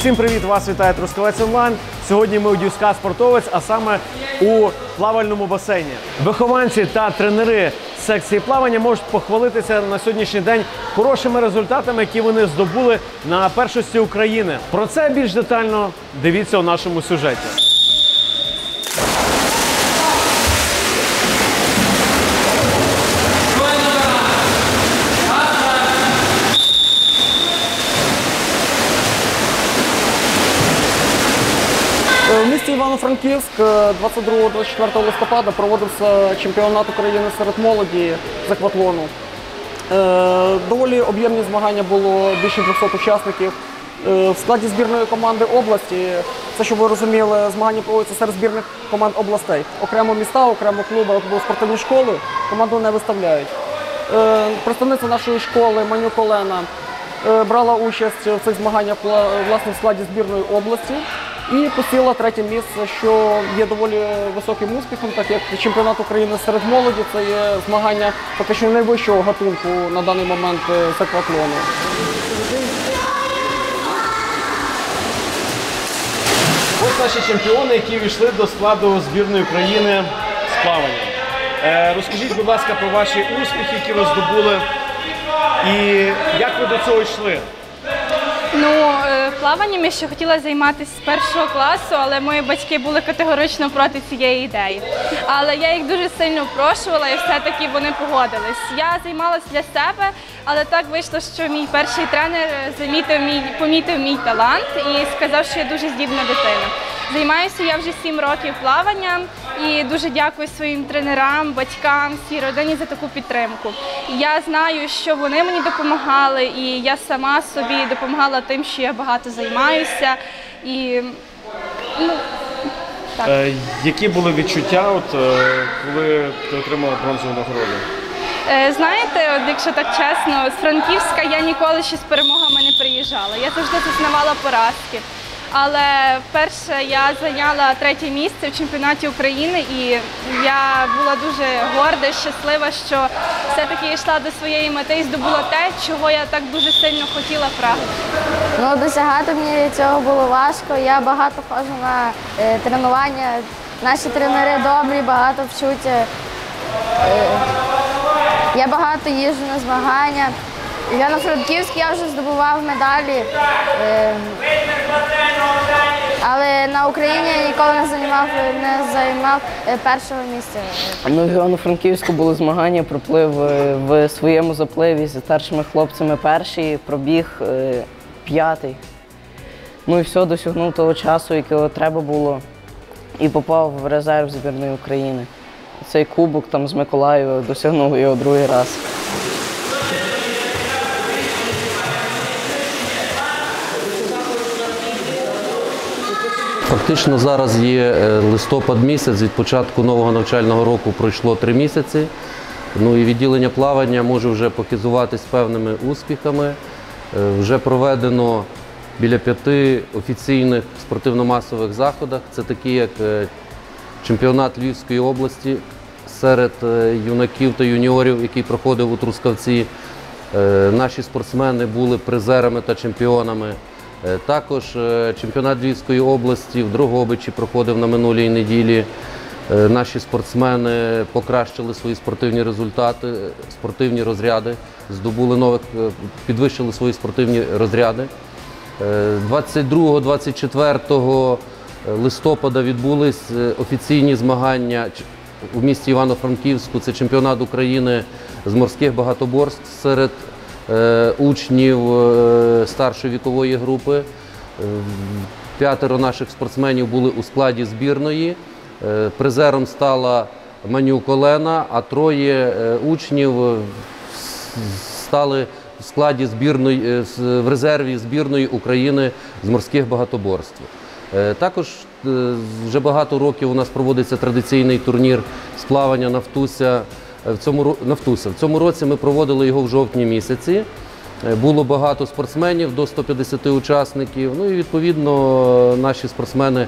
Усім привіт! Вас вітає Трускавець онлайн. Сьогодні ми у Дівська спортовець, а саме у плавальному басейні. Вихованці та тренери секції плавання можуть похвалитися на сьогоднішній день хорошими результатами, які вони здобули на першості України. Про це більш детально дивіться у нашому сюжеті. Івано-Франківськ е, 22-24 листопада проводився чемпіонат України серед молоді з акватлону. Е, Доволі об'ємні змагання було більше 200 учасників. Е, В складі збірної команди області, це щоб ви розуміли, змагання проводяться серед збірних команд областей. Окремо міста, окремо клуби або спортивні школи команду не виставляють. Е, Представниця нашої школи Манюк Олена е, брала участь в цих змаганнях власне в складі збірної області і посіла третє місце, що є доволі високим успіхом, так як чемпіонат України серед молоді це є змагання фактично найвищого гатунку на даний момент е, з акватлону. Ось наші чемпіони, які війшли до складу збірної України з плавання. Е, розкажіть, будь ласка, про ваші успіхи, які ви здобули, і як ви до цього йшли. Плаванням я ще хотіла займатися з першого класу, але мої батьки були категорично проти цієї ідеї. Але я їх дуже сильно впрошувала і все-таки вони погодились. Я займалася для себе, але так вийшло, що мій перший тренер е, замітив мій, помітив мій талант і сказав, що я дуже здібна дитина. Займаюся я вже сім років плаванням і дуже дякую своїм тренерам, батькам, всій родині за таку підтримку. Я знаю, що вони мені допомагали, і я сама собі допомагала тим, що я багато займаюся. І ну, так. Е, які були відчуття, от, е, коли ти отримала бронзову нагороду? Е, Знаєте, от якщо так чесно, з Франківська я ніколи ще з перемогами не приїжджала. Я завжди зазнавала поразки. Але вперше я зайняла третє місце в чемпіонаті України, і я була дуже горда, щаслива, що все-таки йшла до своєї мети і здобула те, чого я так дуже сильно хотіла прагнути. Ну, досягати мені цього було важко. Я багато ходжу на е, тренування. Наші тренери добрі, багато вчуть. Е, я багато їжджу на змагання. Я на Франківськ я вже здобував медалі. Е, на Україні ніколи не займав, не займав е, першого місця. Ну, в Івано-Франківську були змагання, проплив е, в своєму запливі зі старшими хлопцями перший, пробіг е, п'ятий. Ну і все, досягнув того часу, якого треба було, і попав в резерв збірної України. Цей кубок там з Миколаєва досягнув його другий раз. Фактично зараз є е, листопад місяць. Від початку нового навчального року пройшло три місяці. Ну і відділення плавання може вже похизуватись певними успіхами. Е, Вже проведено біля п'яти офіційних спортивно-масових заходах. Це такі, як е, чемпіонат Львівської області серед юнаків та юніорів, який проходив у Трускавці. Наші спортсмени були призерами та чемпіонами. Е, Також е, чемпіонат Львівської області в Дрогобичі проходив на минулій неділі. Е, Наші спортсмени покращили свої спортивні результати, спортивні розряди, здобули нових, підвищили свої спортивні розряди. Е, 22-24 листопада відбулись офіційні змагання у місті Івано-Франківську. Це чемпіонат України з морських багатоборств серед учнів е, старшої вікової групи. Е, П'ятеро наших спортсменів були у складі збірної. Е, Призером стала Манюк Олена, а троє е, учнів е, стали в складі збірної е, в резерві збірної України з морських багатоборств. Е, Також е, вже багато років у нас проводиться традиційний турнір з плавання Нафтуся. В цьому Нафтуся. В цьому році ми проводили його в жовтні місяці. Е, Було багато спортсменів до 150 учасників. Ну і відповідно наші спортсмени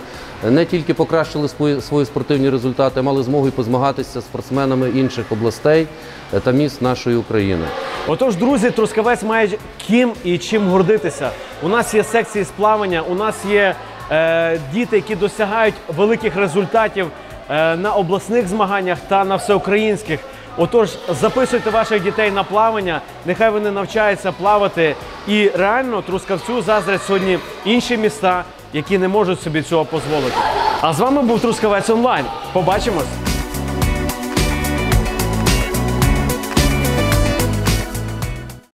не тільки покращили свої, спортивні результати, а мали змогу і позмагатися з спортсменами інших областей е, та міст нашої України. Отож, друзі, Трускавець має ким і чим гордитися. У нас є секції з плавання, у нас є е, діти, які досягають великих результатів е, на обласних змаганнях та на всеукраїнських. Отож, записуйте ваших дітей на плавання, нехай вони навчаються плавати. І реально Трускавцю заздрять сьогодні інші міста, які не можуть собі цього дозволити. А з вами був Трускавець онлайн. Побачимось!